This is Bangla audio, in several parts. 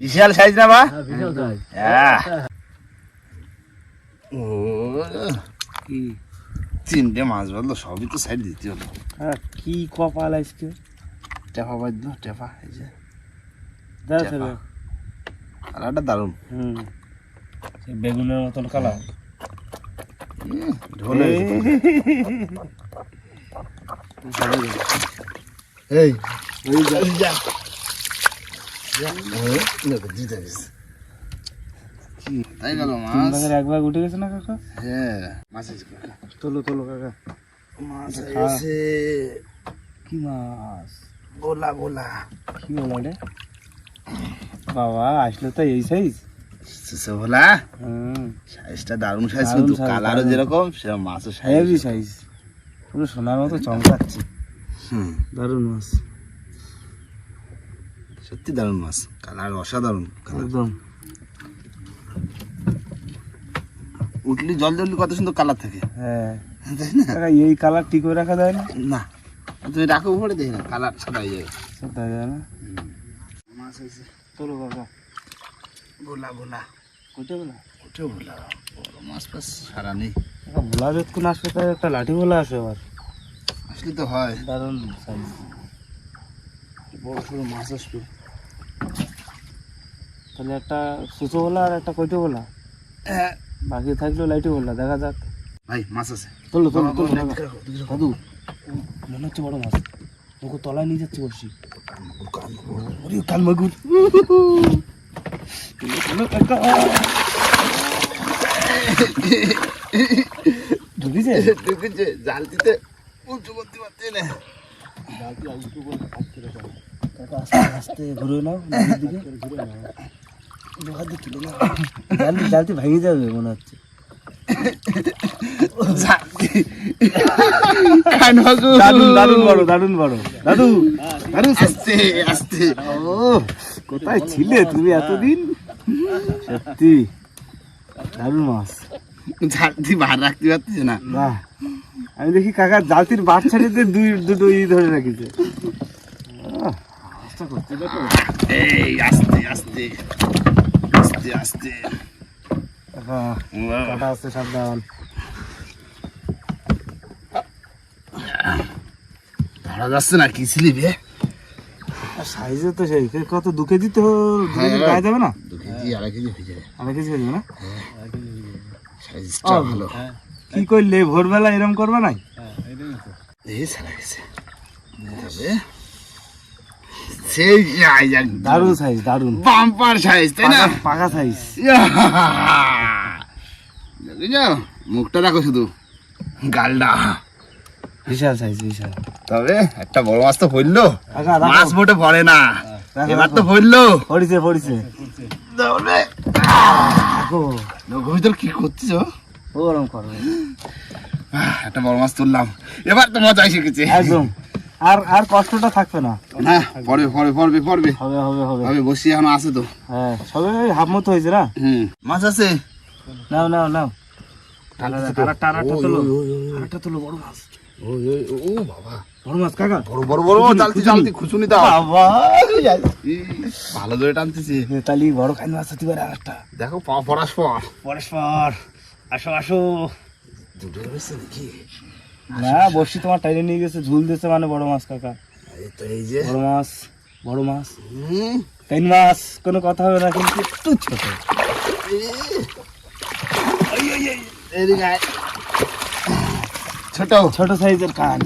বিশাল সাইজ না বা হ্যাঁ। ও কি? তিনটে মাছ বলল সবই তো সাইড দিতে হলো হ্যাঁ কি কপাল আজকে? টেপা বাজলো টেপা এই যে। কালারটা দারুণ। হুম। বেগুনের মতন কালার। ঢোল হয়ে। এই যা। যা। তাই গেল মাছ। ভাগের এক ভাগ উঠে গেছে না কাকা? হ্যাঁ মাছ আছে। কাকা। তোলো তোলো কাকা। মাছ আছে। কি মাছ? গোলা গোলা। কি বলো রে? বাবা আসলে তো এই সাইজ ভোলা সাইজটা দারুণ সাইজ কিন্তু কালারও যেরকম সেরকম মাছও সাইজ সাইজ পুরো সোনার মতো চমকাচ্ছে। হুম। দারুণ মাছ। সত্যি দারুণ মাছ। কালার অসাধারণ কালার। একদম। উঠলি জল জললি কত সুন্দর কালার থাকে। হ্যাঁ। তাই না? এই কালার ঠিক করে রাখা যায় না? না। তুমি রাখো উপরে দেখি না কালার সাদা হয়ে যাবে। সত্যি যায় না? মাছ আছে। তোলো কাকা ভোলা ভোলা। কোথায় বলা উঠে ভোলা? বড় মাছ ফাছ সারা নেই। ভোলা যতক্ষণ আসবে তাই একটা লাঠি ভোলা আসবে আবার। আসলে তো হয়। দারুণ সাইজ। বড় সড়ো মাছ আসবে। তাহলে একটা সুচো ভোলা আর একটা কইটে ভোলা হ্যাঁ। বাকি থাকলেও লাইটে ভোলা দেখা যাক। ভাই মাছ আছে। তোলো তোলো তোলো। দাদু মনে হচ্ছে বড় মাছ। ওকে তলায় নিয়ে যাচ্ছে বলছি ওরে কাল মাগুর। ঢুকিছে? ঢুকেছে জালতিতে উঁচু করতে পারছি না কাকা আস্তে আস্তে ঘুরে নদীর দিকে লোহার দিকে তুলে নাও জালতি জালতি ভেঙে যাবে মনে হচ্ছে আস্তে আস্তে কোথায় ছিলে তুমি এতদিন সত্যি দারুণ মাছ জালতি বার রাখতে পারছি না আমি দেখি কাকা জালতির দিয়ে দুই দুটো ই ধরে রাখিছে। আহ, মাছটা করতে দেখো এই আস্তে আস্তে। আস্তে আস্তে। কাটা আছে সাবধান। ধরা যাচ্ছে না কি সাইজে তো সেই কত দু কেজি তো হ্যাঁ। যাবে না? দু কেজি আড়াই কেজি হয়ে যাবে আড়াই কেজি হয়ে যাবে। না সাইজটা ও। ভালো। কি করলে? ভোরবেলা এরম করবে নাই? এই সারা গেছে। তবে সেই দারুণ সাইজ বাম্পার সাইজ তাই না? পাকা- পাকা সাইজ দেখেছ মুখটা দেখো শুধু। গালডা বিশাল সাইজ বিশাল। তবে একটা বড় মাছ তো পড়ল। মাছ মোটে পড়ে না। এবার তো পড়ল। পড়িছে পড়িছে। ভিতর কি করছিস ওরম করবে। একটা বড় মাছ তুললাম। এবার তো মজা শিখেছে। একদম। আর আর কষ্টটা থাকবে না। না পড়বে পড়বে পড়বে পড়বে। হবে হবে হবে। হবে বসি এখন আছে তো। হ্যাঁ সবে হাফ মতো হয়েছে না? হুম। মাছ আছে? নাও নাও নাও। টানাটা টানা- টানাটা আরেকটা তোলো বড় মাছ। ওই ওই ও বাবা। বড় মাছ বড় বড় বড় চালতি চালতি খুচুনি দাও। বাবা ই, ভালো ধরে টানতেছি। তালি বড় খাইন মাছ দেখো পরস্পর পরস্পর আসো আসো। না বসি তোমার টাইনে নিয়ে গেছে ঝুল দিয়েছে মানে বড় মাছ কাকা। এই যে। বড় মাছ বড় মাছ। কাইন মাছ কোনো কথা হবে না কিন্তু একটু ছোট। ছোট। ছোট সাইজের কান।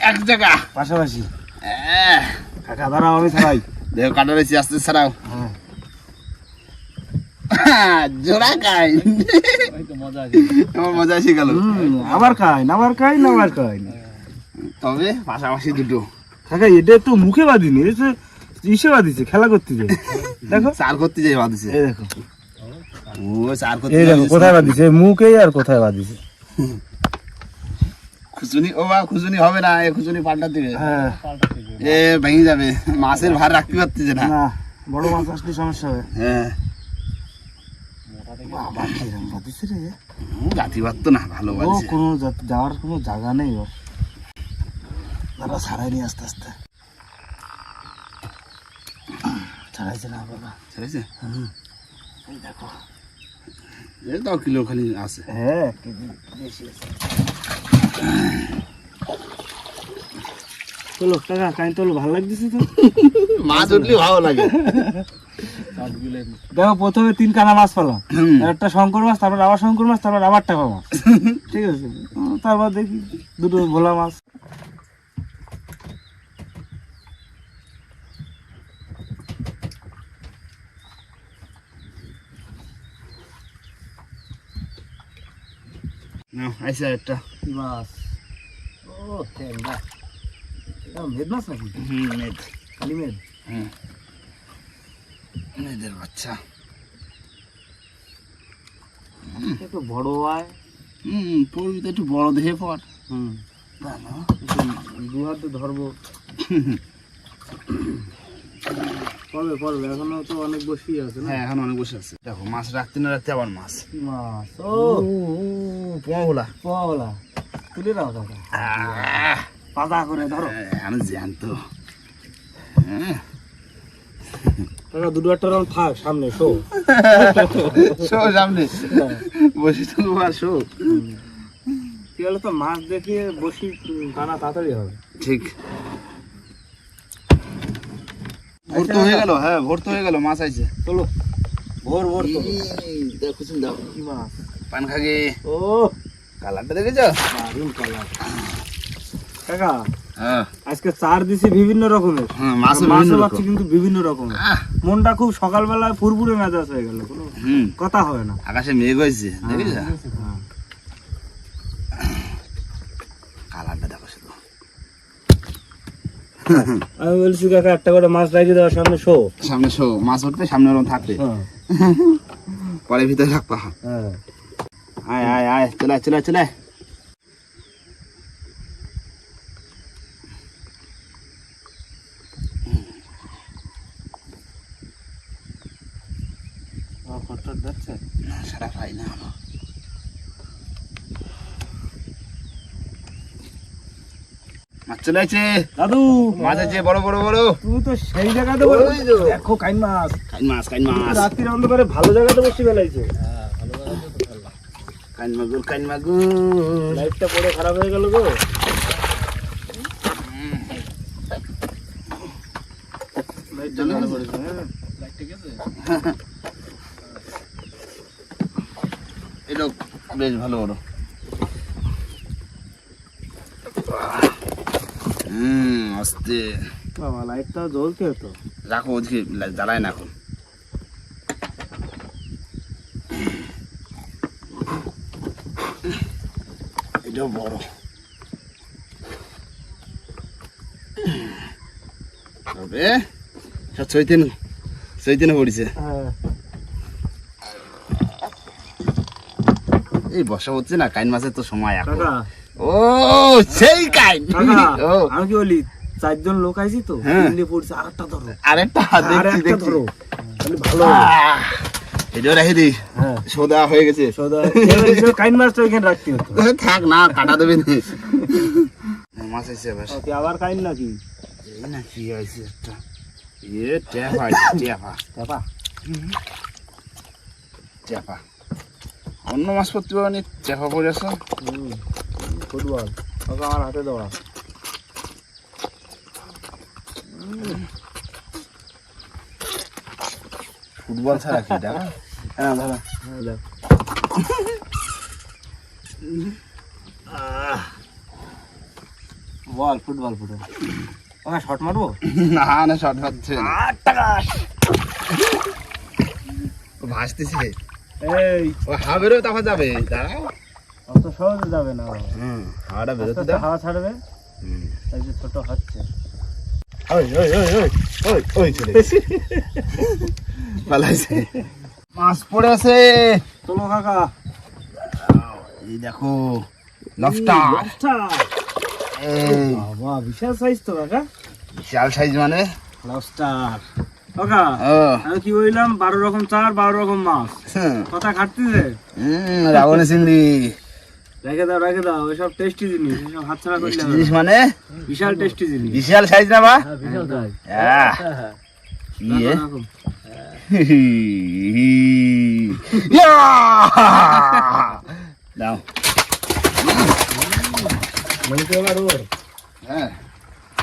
এক জায়গা। পাশাপাশি। আহ, কাকা দাঁড়াও আমি ছাড়াই। দেখো কাটা রয়েছে আস্তে ছাড়াও। হ্যাঁ জোড়া খাই। মজা আমার মজা এসে গেল। আবার খাই না আবার খাই না আবার খাই তবে পাশাপাশি দুটো। কাকা এটা তো মুখে বাঁধিনি ইসে বাঁধিছে খেলা করতে যাই। দেখো। চার করতে যাই বাঁধিছে। এই দেখো। ও চার করতে এই দেখো কোথায় বাঁধিছে? মুখেই আর কোথায় বাঁধিছে? খুচুনি ও বা খুচুনি হবে না এ খুচুনি পাল্টার দিকে হ্যাঁ। এ ভেঙে যাবে। মাছের ভার রাখতে পারতেছে না। না বড় মাছ আসলে সমস্যা হবে। হ্যাঁ। বাবা কিরম বাঁধিছে রে। জাতি পারতো না ভালো ও কোনো যাওয়ার কোনো জায়গা নেই ওর। দাদা ছাড়াই নি আস্তে আস্তে। ছাড়াইছে না বাবা। হুম। এই দেখো। এই কিলো খালি আছে। হ্যাঁ কেজি বেশি আছে। চলো কাকা কাই তোলো ভালো লাগতেছে তো। মাছ উঠলে ভালো লাগে। দেখো প্রথমে তিন কানা মাছ পেলাম। একটা শঙ্কর মাছ তারপর আবার শঙ্কর মাছ তারপর আবার টাকা মাছ ঠিক আছে? তারপর দেখি দুটো ভোলা মাছ। একটা। মেদ মাছ নাকি? হুম মেদ। কালি মেদ? হুম মেয়েদের বাচ্চা। একটু বড় হয়। হুম পড়বি তো একটু বড় দেহে পর হুম। দু হাতে ধরবো। পড়বে পড়বে। এখনও তো অনেক বসি আছে না? হ্যাঁ এখন অনেক বসে আছে। দেখো মাছ রাখতে না রাখতে আবার মাছ। মাছ ও। পোয়াগুলা পোয়াওয়ালা তুলে দাও দাদা। পাতা করে ধরো। আমি জ্যান্ত। হ্যাঁ। কাকা দুটো একটা রং থাক সামনে শো। শো সামনে। বসে তো আর শো। কি হলো তো মাছ দেখিয়ে বসি টানা তাড়াতাড়ি হবে। ঠিক। ভোর তো হয়ে গেল হ্যাঁ ভোর তো হয়ে গেল মাছ আইছে। চলো। ভোর ভোর তো। দেখো শুন দাও কি মাছ পান খাগে। ও। কালারটা দেখেছ? দারুণ কালার। কাকা আজকে চার দিছি বিভিন্ন রকমের। হ্যাঁ মাছ মাছও পাচ্ছি কিন্তু বিভিন্ন রকমের। মনটা খুব সকালবেলায় ফুরফুরে মেজাজ হয়ে গেল কোনো কথা হবে না। আকাশে মেঘ হয়েছে হ্যাঁ। কালারটা দেখো শুধু। আমি বলছি কাকা একটা করে মাছ লাগিয়ে দেওয়ার সামনে শো। সামনে শো মাছ উঠবে সামনে ওরকম থাকবে। হ্যাঁ। পরে ভিতরে রাখবা। হ্যাঁ। আয় আয় আয় চলে চলে চলে আয়। খরচা যাচ্ছে না, সারা পাই না এখনও। মাছ চলে আছে দাদু। মাছ আছে বড় বড় বড়। তুমি তো সেই জায়গাতে ওই দেখো কাইন মাছ। কাইন মাছ কাইন মাছ। রাত্রির অন্ধকারে ভালো জায়গাতে বসে বেলাইছে কাইন মাগুর কাইন মাগুর। লাইটটা পড়ে খারাপ হয়ে গেল গো। লাইটটা ভালো পড়েছে হ্যাঁ। এটা বেশ ভালো বড় হুম আস্তে। বাবা লাইটটা জ্বলতে হতো। রাখো ওদিকে জ্বালায় না এখন। এটাও বড়। তবে সব চৈতেন চৈতেনে পড়িছে। হ্যাঁ। এই বর্ষা হচ্ছে না কাইন মাছের তো সময় এখন। ও সেই কাইন। ও। আমি কি বলি চারজন লোক আইছি তো হ্যাঁ। তিনটে পড়ছে আর একটা ধরো। আরেকটা দেখছি দেখছি। ধরো। ভালো রেখে দিই হ্যাঁ। সোদা হয়ে গেছে। সদা এবার এই যে কাইন মাছটা ওইখানে রাখতে হতো। থাক না কাটা দেবে না। মাছ আবার কাইন নাকি? এই না কি হয়েছে একটা? এ টেপা টেপা। বাবা টেপা। অন্য মাছ করতে পারেনি টেপা পড়ে আছে। ফুটবল। ওকে আমার হাতে দেওয়া। ফুটবল ছাড়া কি দেখা হ্যাঁ দাদা। হ্যাঁ বল ফুটবল ফুটবল। ওকে শট মারবো? না না শর্ট হচ্ছে ভাসতেছে। এই। ও হাওয়া বেরোবে তখন যাবে দাঁড়াও অত সহজে যাবে না। হুম হাওয়াটা বেরোতে দাও। হাওয়া ছাড়বে। হুম। এই যে ছোট হচ্ছে। ওই ওই ওই ওই ওই ওই চলে পালাইছে। মাছ পড়ে আছে। চলো কাকা। এই দেখো লফটা। আচ্ছা এই। বাবা বিশাল সাইজ তো কাকা। বিশাল সাইজ মানে? লবস্টার কাকা আমি কি বললাম বারো রকম চার বারো রকম মাছ। কথা খাটতেছে হুম, রাবণের চিংড়ি রেখে দাও রেখে দাও এসব টেস্টি জিনিস এসব হাতছাড়া করলে জিনিস মানে? বিশাল টেস্টি জিনিস। বিশাল সাইজ না বা? বিশাল সাইজ! দাও। মনে তো এবার ওর। হ্যাঁ।